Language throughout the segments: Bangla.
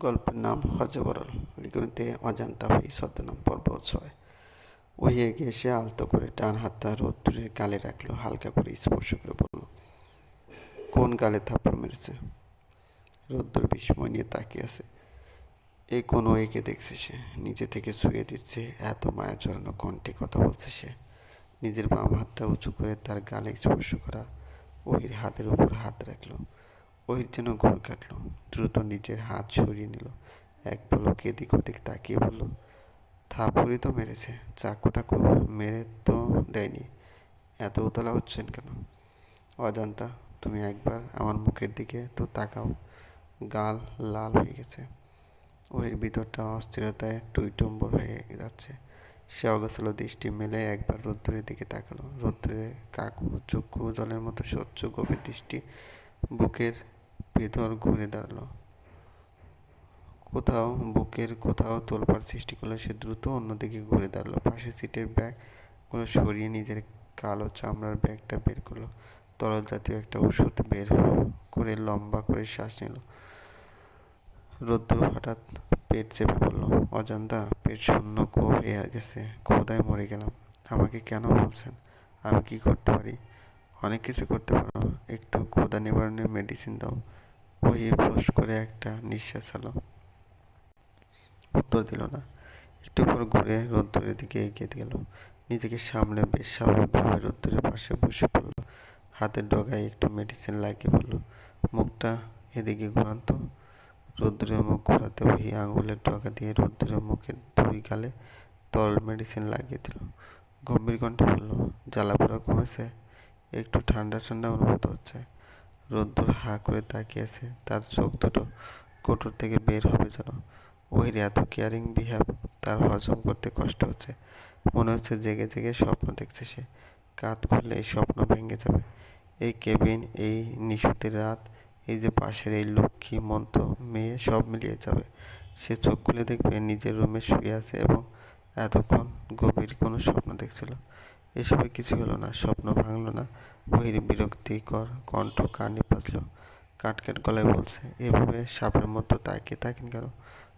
গল্পের নাম হজবরল লিখনিতে অজান্তা হয়ে ছদ্মনাম পর্ব ছয় ওই এগিয়ে এসে আলতো করে ডান হাতটা রোদ্দুরের গালে রাখল, হালকা করে স্পর্শ করে বলল, কোন গালে থাপ্পড় মেরেছে? রোদ্দুর বিস্ময় নিয়ে তাকিয়ে আছে। এই কোন একে দেখছে সে? নিজে থেকে শুয়ে দিচ্ছে, এত মায়া জড়ানো কণ্ঠে কথা বলছে সে। নিজের বাম হাতটা উঁচু করে তার গালে স্পর্শ করা, ওহির হাতের উপর হাত রাখল। ওহির যেন ঘুর কাটলো। দ্রুত নিজের হাত সরিয়ে নিল। এক পলক এদিক ওদিক তাকিয়ে বলল থাপুরি তো মেরেছে। চাকুটাকু মেরে তো দেয়নি। এত উতলা হচ্ছেন কেন? অজান্তা, তুমি একবার আমার মুখের দিকে তো তাকাও। গাল লাল হয়ে গেছে। ওহির ভিতরটা অস্থিরতায় টুইটম্বর হয়ে যাচ্ছে। সে অগোছালো দৃষ্টি মেলে একবার রোদ্দুরের দিকে তাকালো। রোদ্দুরে কাকু চক্ষু জলের মতো স্বচ্ছ গভীর দৃষ্টি বুকের ভেতর ঘুরে দাঁড়াল। কোথাও বুকের কোথাও তোলপাড় সৃষ্টি করল সে দ্রুত অন্যদিকে ঘুরে দাঁড়াল। পাশে সিটের ব্যাগগুলো সরিয়ে নিজের কালো চামড়ার ব্যাগটা বের করল। তরল জাতীয় একটা ওষুধ বের করে লম্বা করে শ্বাস নিল। রোদ্দুর হঠাৎ পেট চেপে পড়ল অজান্তা, পেট শূন্য কো হয়ে গেছে খোদায় মরে গেলাম। আমাকে কেন বলছেন? আমি কি করতে পারি? অনেক কিছু করতে পারো। একটু ক্ষুদা নিবারণের মেডিসিন দাও। ওই ফোস করে একটা নিঃশ্বাস হলো উত্তর দিল না। একটু পর ঘুরে রোদ্দুরের দিকে এগিয়ে গেল। নিজেকে সামনে বেশ স্বাভাবিকভাবে রোদ্দুরের পাশে বসে পড়ল। হাতের ডগায় একটু মেডিসিন লাগিয়ে বলল, মুখটা এদিকে ঘোরান তো। রোদ্দুরের মুখ ঘোরাতে ওই আঙুলের ডগা দিয়ে রোদ্দুরের মুখে দুই গালে তরল মেডিসিন লাগিয়ে দিল। গম্ভীর কণ্ঠে বলল জ্বালাপোড়া কমেছে। একটু ঠান্ডা ঠান্ডা অনুভূত হচ্ছে। রোদ্দুর হা করে তাকিয়েছে, তার চোখ দুটো কোটর থেকে বের হবে যেন। ওহির এত কেয়ারিং বিহেভ তার হজম করতে কষ্ট হচ্ছে। মনে হচ্ছে জেগে জেগে স্বপ্ন দেখছে সে। কাত করলে এই স্বপ্ন ভেঙে যাবে। এই কেবিন, এই নিশুতির রাত, এই যে পাশের এই লক্ষ্মী মন্ত্র মেয়ে, সব মিলিয়ে যাবে। সে চোখ খুলে দেখবে নিজের রুমে শুয়ে আছে এবং এতক্ষণ গভীর কোনো স্বপ্ন দেখছিল। এসবের কিছু হলো না, স্বপ্ন ভাঙলো না। ওহির বিরক্তিকর কণ্ঠ কানে পাতল কাটকাট গলায় বলছে, এভাবে সাপের মতো তাকিয়ে থাকেন কেন?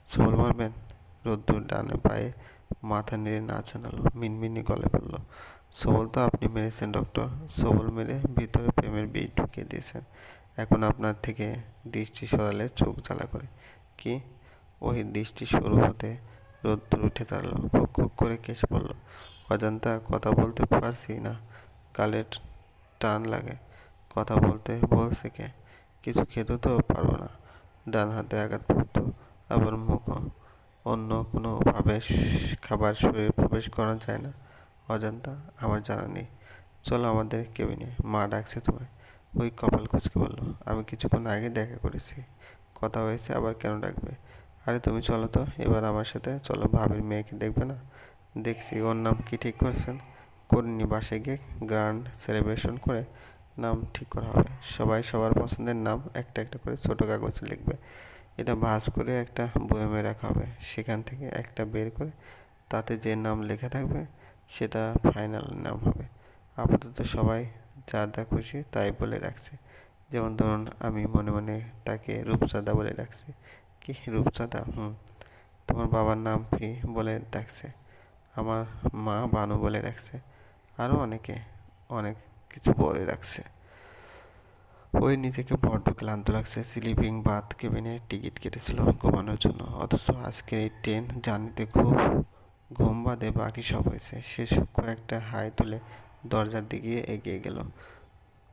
সবল মারবেন? রোদ্দুর ডানে পায়ে মাথা নেড়ে না জানালো, মিনমিনি গলায় বলল, সবল তো আপনি মেরেছেন, ডক্টর। সবল মেরে ভিতরে প্রেমের বীজ ঢুকিয়ে দিয়েছেন। এখন আপনার থেকে দৃষ্টি সরালে চোখ জ্বালা করে। কি? ওই দৃষ্টি সরু হতে রোদ্দুর উঠে দাঁড়াল, খুক খুক করে কেসে পড়ল অজান্তা কথা বলতে পারছি না। গালের টান লাগে। কথা বলতে বলছে কে? কিছু খেতে তো পারব না। ডান হাতে আঘাত পড়তো আবার মুখও অন্য কোনোভাবে খাবার শরীরে প্রবেশ করা যায় না। অজান্তা, আমার জানা নেই। চলো আমাদের কেবিনে। মা ডাকছে তোমায়। ওই কপাল কুচকে বলল, আমি কিছুক্ষণ আগে দেখা করেছি। কথা হয়েছে, আবার কেন ডাকবে? আরে তুমি চলো তো, এবার আমার সাথে চলো, ভাবির মেয়েকে দেখবে না? দেখছি, ওর নাম কি ঠিক করেছেন? করিনি, বাসায় গিয়ে গ্র্যান্ড সেলিব্রেশন করে নাম ঠিক করা হবে। সবাই সবার পছন্দের নাম একটা একটা করে ছোট কাগজে লিখবে। এটা ভাঁজ করে একটা বয়মে রাখা হবে। সেখান থেকে একটা বের করে তাতে যে নাম লেখা থাকবে, সেটা ফাইনাল নাম হবে। আপাতত সবাই যার যা খুশি তাই বলে রাখছে। যেমন ধরুন, আমি মনে মনে তাকে রূপসাদা বলে রাখছি কি রূপসাদা হুম, তোমার বাবার নাম ফি বলে ডাকছে? আমার মা বানু বলে রাখছে আরও অনেকে, অনেক কিছু বলে রাখছে ওই নিজেকে বড্ড ক্লান্ত লাগছে। স্লিপিং বাথ কেবিনে টিকিট কেটেছিল ঘুমানোর জন্য। অথচ আজকে এই ট্রেন জার্নিতে খুব ঘুম বাদে বাকি সব হয়েছে। সে সূক্ষ্ম একটা হাই তুলে দরজার দিকে এগিয়ে গেল।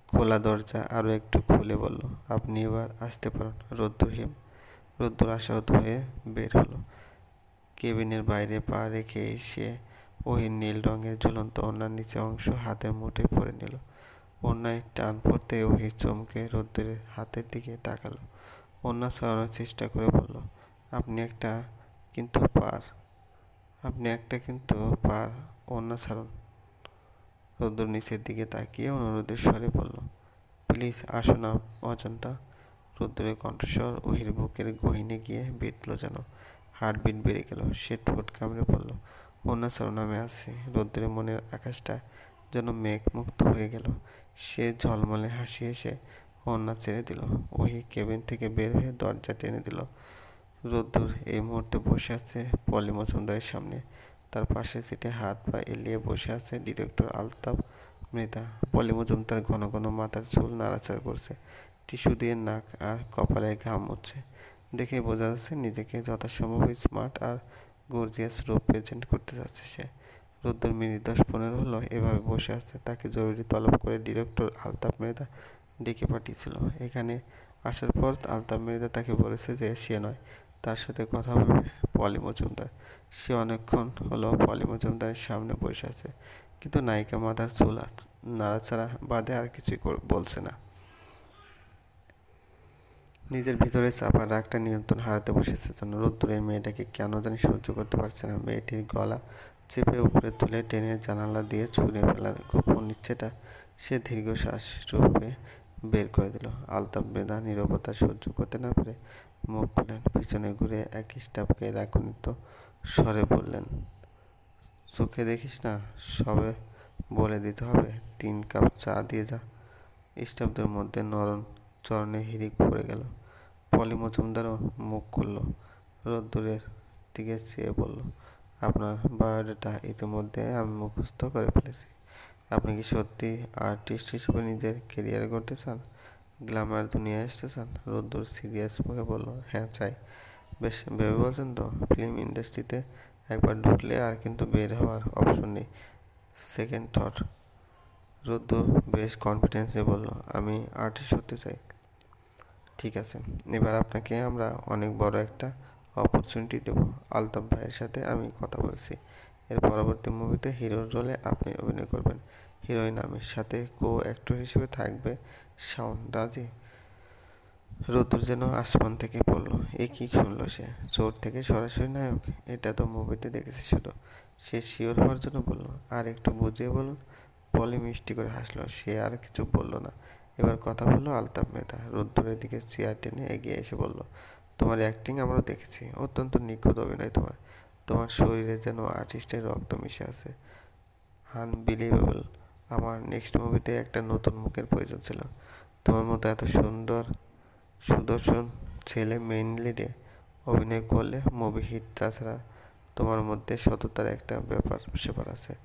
খোলা দরজা আরও একটু খুলে বলল, আপনি এবার আসতে পারেন। রোদ্দুর হিম রোদ্দুর আশাহত হয়ে বের হলো। কেবিনের বাইরে পা রেখে এসে ওই নীল রঙের ঝুলন্ত ওনার নিচে অংশ হাতের মুঠে পরে নিল। অন্যায় টান পড়তে ওহি চমকে রোদ্দুরের হাতের দিকে তাকালো। অন্য সরানোর চেষ্টা করে বলল, আপনি একটা কিন্তু পার, আপনি একটা কিন্তু পার অন্য ছাড়ুন। রোদ্দুর নিচের দিকে তাকিয়ে অনুরোধের স্বরে বলল, প্লিজ আসো না অজন্তা। রোদ্দুরের কণ্ঠস্বর ওহির বুকের গহিনে গিয়ে বেতল যেন। হার্টবিট বেড়ে গেল, সে ঠোঁট কামড়ে পড়ল। অন্য আমি আসছি রোদ্দুরের মনের আকাশটা যেন মেঘ মুক্ত হয়ে গেল। সে ঝলমলে হাসি এসে অন্যা ছেড়ে দিল। ওই কেবিন থেকে বের হয়ে দরজা টেনে দিল। রোদ্দুর এই মুহূর্তে বসে আছে পলি মজুমদারের সামনে। তার পাশে সিটে হাত পা এলিয়ে বসে আছে ডিরেক্টর আলতাফ মৃতা পলি মজুমদার ঘন ঘন মাথার চুল নাড়াচাড়া করছে। টিস্যু দিয়ে নাক আর কপালে ঘাম মুছছে দেখে বোঝা যাচ্ছে নিজেকে যথাসম্ভব স্মার্ট আর গর্জিয়াস রূপ প্রেজেন্ট করতে যাচ্ছে সে। রোদ্দুর মিনিট দশ পনেরো হলো, এভাবে বসে আছে। তাকে জরুরি তলব করে ডিরেক্টর আলতাফ মৃদা ডেকে পাঠিয়েছিল। এখানে আসার পর আলতাফ মৃদা তাকে বলেছে যে সে নয়, তার সাথে কথা বলবে পলি মজুমদার। সে অনেকক্ষণ হলো পলি মজুমদারের সামনে বসে আছে, কিন্তু নায়িকা মাথার চুল নাড়াচাড়া বাদে আর কিছুই বলছে না। নিজের ভিতরে চাপা রাগটা নিয়ন্ত্রণ হারাতে বসেছে। জন্য রোদ্দুরের মেয়েটাকে কেন জানি সহ্য করতে পারছে না। মেয়েটির গলা চেপে উপরে তুলে টেনে জানালা দিয়ে ছুঁড়ে ফেলার গোপন ইচ্ছেটা সে দীর্ঘশ্বাস রূপে বের করে দিল। আলতাফ বেদা নিরবতা সহ্য করতে না পেরে মুখ খুলেন। পিছনে ঘুরে এক স্টাফকে রাখনিত স্বরে বললেন, চোখে দেখিস না, সবে বলে দিতে হবে। তিন কাপ চা দিয়ে যা। স্টাফদের মধ্যে নরম চরণে হিরিক পড়ে গেল। পলি মজুমদারও মুখ খুলল। রোদ্দুরের দিকে চেয়ে বলল, আপনার বায়োডাটা ইতিমধ্যে আমি মুখস্থ করে ফেলেছি। আপনি কি সত্যি আর্টিস্ট হিসেবে নিজের কেরিয়ার করতে চান? গ্ল্যামার দুনিয়ায় আসতে চান? রোদ্দুর সিরিয়াস মুখে বলল হ্যাঁ চাই। বেশ, ভেবে বলছেন তো, ফিল্ম ইন্ডাস্ট্রিতে একবার ঢুকলে আর কিন্তু বের হওয়ার অপশন নেই। Second thought. রোদ্দুর বেশ কনফিডেন্সে বলল, আমি আর্টিস্ট হতে চাই। ঠিক আছে। এবার আপনাকে আমরা অনেক বড় একটা অপরচুনিটি দেব। আলতাফ ভাইয়ের সাথে আমি কথা বলছি। এর পরবর্তী মুভিতে হিরোর রোলে আপনি অভিনয় করবেন। হিরোইন আমি সাথে কো অ্যাক্টর হিসেবে থাকবে শাওন রাজি। রোদুর যেন আসমান থেকে পড়ল। এ কি শুনলো সে? চোর থেকে সরাসরি নায়ক? এটা তো মুভিতে দেখেছে শুধু। সে শিওর হওয়ার জন্য বলল আর একটু বুঝিয়ে বলুন। পলি মিষ্টি করে হাসলো। সে আর কিছু বলল না। এবার কথা বলল আলতাফ মেহতা রোদ্দুরের দিকে চেয়ার টেনে এগিয়ে এসে বলল, তোমার অ্যাক্টিং আমরা দেখেছি। অত্যন্ত নিখুঁত অভিনয় তোমার। তোমার শরীরে যেন আর্টিস্টের রক্ত মিশে আছে। আনবিলিভেবল আমার নেক্সট মুভিতে একটা নতুন মুখের প্রয়োজন ছিল। তোমার মতো এত সুন্দর, সুদর্শন ছেলে মেইন লিডে অভিনয় করলে মুভি হিট তাছাড়া তোমার মধ্যে সততার একটা ব্যাপার, সেপার আছে।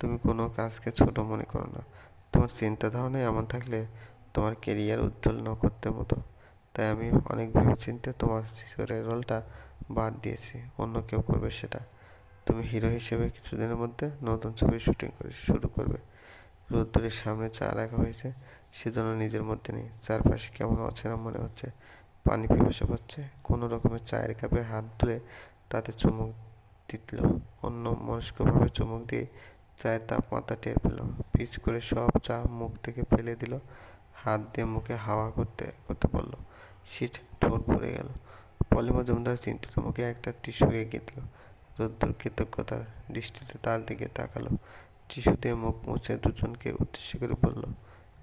তুমি কোনো কাজকে ছোট মনে করো না। তোমার চিন্তা ধারণা এমন থাকলে তোমার কেরিয়ার উজ্জ্বল নক্ষত্রের মতো। তাই আমি অনেক ভেবেচিন্তে তোমার শিশরের রোলটা বাদ দিয়েছি, অন্য কেউ করবে সেটা। তুমি হিরো হিসেবে কিছুদিনের মধ্যে নতুন ছবি শুটিং করে শুরু করবে। রোদ্দুরের সামনে চা রাখা হয়েছে, সেজন্য নিজের মধ্যে নেই। চারপাশে কেমন অচেনা মনে হচ্ছে। পানি পিপাসা পাচ্ছে। কোনো রকমের চায়ের কাপে হাত ধুলে তাতে চুমুক দিতল অন্য মনস্কভাবে চুমুক দিয়ে চায়ের তাপমাত্রা টের পেল পিচ করে সব চা মুখ থেকে ফেলে দিল। হাত দিয়ে মুখে হাওয়া করতে করতে বলল শীত ঠোঁট পড়ে গেল। পলি মজুমদার চিন্তিত মুখে একটা টিস্যু এগিয়ে দিল। রোদ্দুর কৃতজ্ঞতার দৃষ্টিতে তার দিকে তাকালো। টিস্যু দিয়ে মুখ মুছে দুজনকে উদ্দেশ্য করে বলল,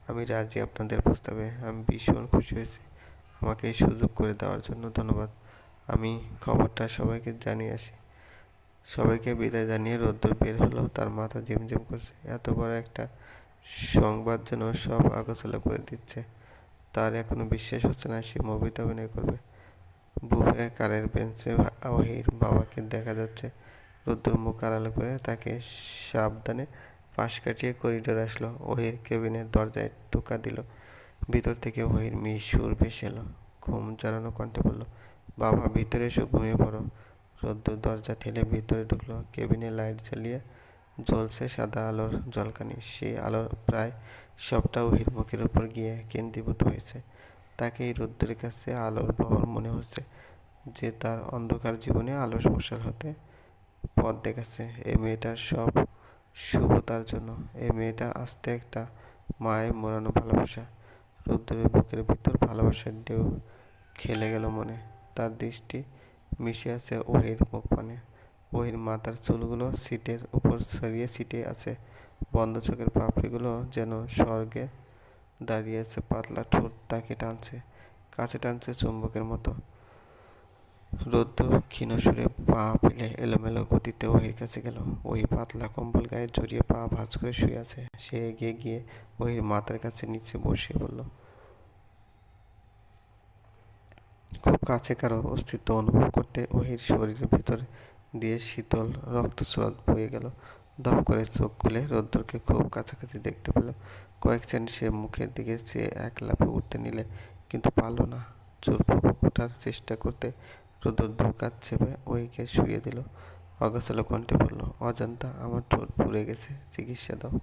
আমি রাজি আপনাদের প্রস্তাবে। আমি ভীষণ খুশি হয়েছি। আমাকে এই সুযোগ করে দেওয়ার জন্য ধন্যবাদ। আমি খবরটা সবাইকে জানিয়ে আসি। সবাইকে বিদায় জানিয়ে রোদ্দুর বের হলো। তার মাথা ঝিমঝিম করছে। এত বড় একটা সংবাদ যেন সব আগোছালো করে দিচ্ছে। তার এখনও বিশ্বাস হচ্ছে না সে মুভিতে অভিনয় করবে। বুফে কারের বেঞ্চে ওহির বাবাকে দেখা যাচ্ছে। রোদ্দুর মুখ আড়ালো করে তাকে সাবধানে পাশ কাটিয়ে করিডোর আসলো। ওহির কেবিনের দরজায় টোকা দিল। ভিতর থেকে ওহির সুর ভেসে এলো। ঘুম জড়ানো কণ্ঠে বলল, বাবা, ভিতরে এসো, ঘুমিয়ে পড়ো। রোদ্দুর দরজা ঠেলে ভিতরে ঢুকলো। কেবিনে লাইট জ্বালিয়ে জ্বলছে সাদা আলোর জলকানি। সেই আলোর প্রায় সবটা ওহির মুখের উপর গিয়ে কেন্দ্রীভূত হয়েছে। তাকে এই রোদ্দুরের কাছে আলোর বহর মনে হচ্ছে যে তার অন্ধকার জীবনে আলোর প্রসার হতে পথ দেখাচ্ছে। এই মেয়েটার সব শুভ তার জন্য। এই মেয়েটা আস্তে একটা মায়ের মোড়ানো ভালোবাসা। রোদ্দুরের বুকের ভিতর ভালোবাসার ঢেউ খেলে গেল মনে। তার দৃষ্টি মিশে আছে ওহির মুখ পানে ওহির মাথার চুলগুলো সিটের উপর ছড়িয়ে সিটে আছে। বন্ধ চোখের পাপড়িগুলো যেন স্বর্গে দাঁড়িয়ে আছে, পাতলা ঠোঁট তাকে টানছে, কাছে টানছে চুম্বকের মতো। রোদ্দুর ক্ষীণ সুরে পা ফেলে এলোমেলো গতিতে ওহির কাছে গেল। ওই পাতলা কম্বল গায়ে জড়িয়ে পা ভাঁজ করে শুয়ে আছে। সে এগিয়ে গিয়ে ওহির মাথার কাছে নিচে বসে বলল খুব কাছে কারও অস্তিত্ব অনুভব করতে ওহির শরীরের ভিতর দিয়ে শীতল রক্তস্রোত বয়ে গেল। দপ করে চোখ খুলে রোদ্দুরকে খুব কাছাকাছি দেখতে পেল। কয়েক সেকেন্ড সে মুখের দিকে চেয়ে এক লাফে উঠতে নিলে, কিন্তু পারল না। জোরপূর্বক ওঠার চেষ্টা করতে রোদ্দুর দু কাজ চেপে ওইকে শুয়ে দিল। অগোছালো কণ্ঠে বলল, অজান্তা, আমার ঠোঁট পুড়ে গেছে, চিকিৎসা দাও।